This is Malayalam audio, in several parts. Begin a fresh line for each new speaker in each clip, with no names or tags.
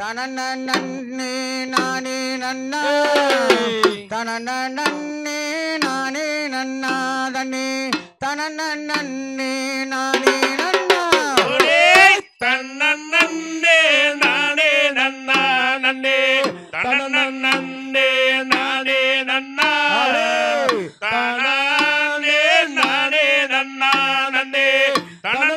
തനന്നേ നാനേ നന്ന. തനന്നേ നാനേ നന്ന. തന്നെ നന്നേ.
തനന്നേ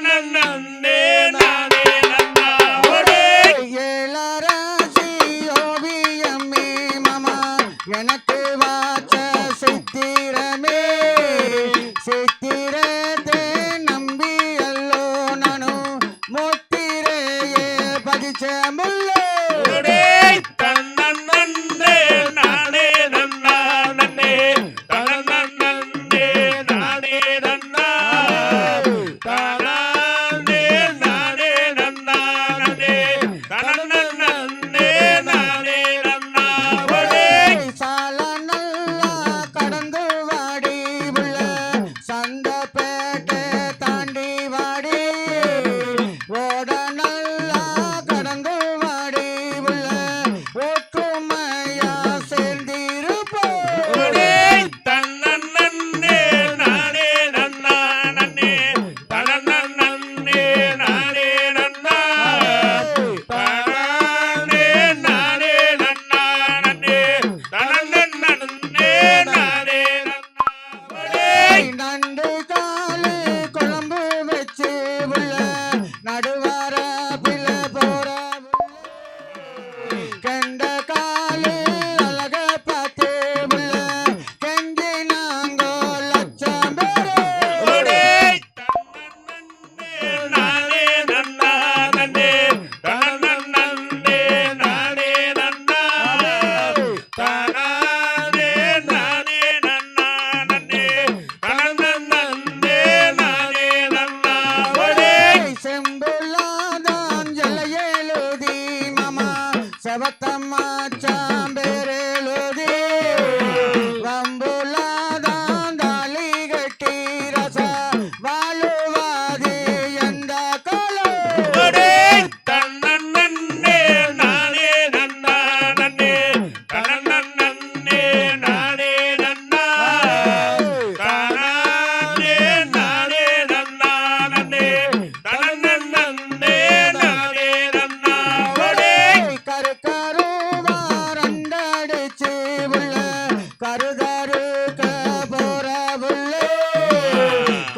ಮಾಚಾಂಬೇರೇಳು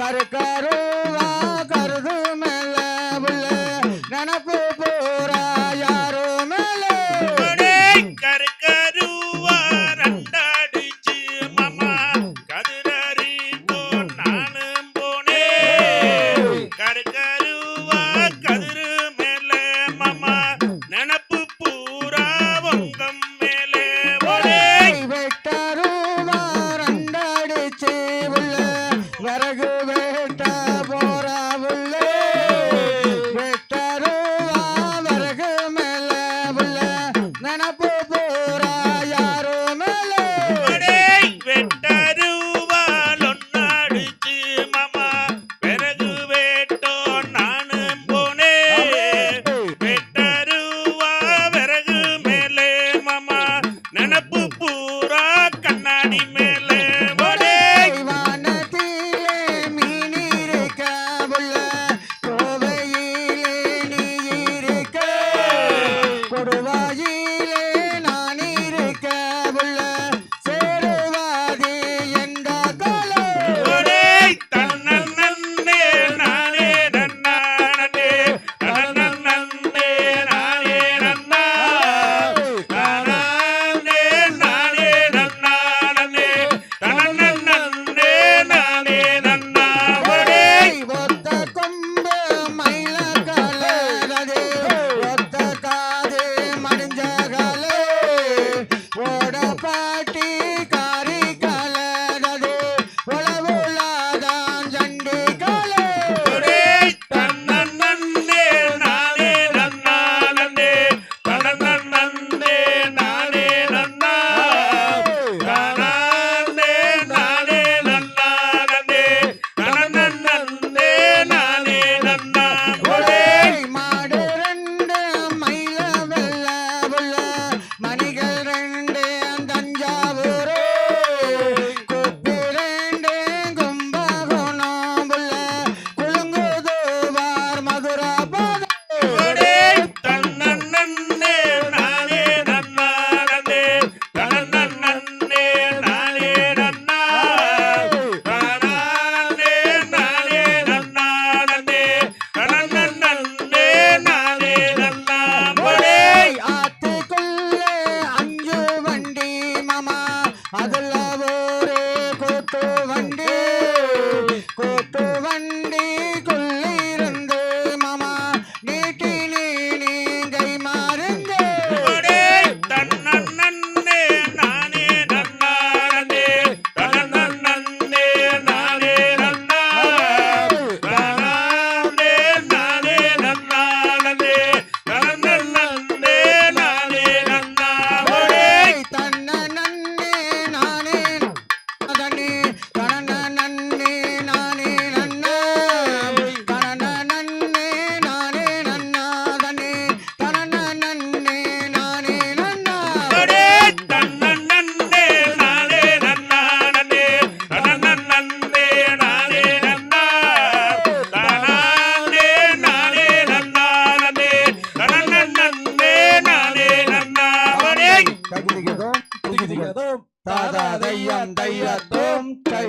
সরকার Nana Bobo. What a party!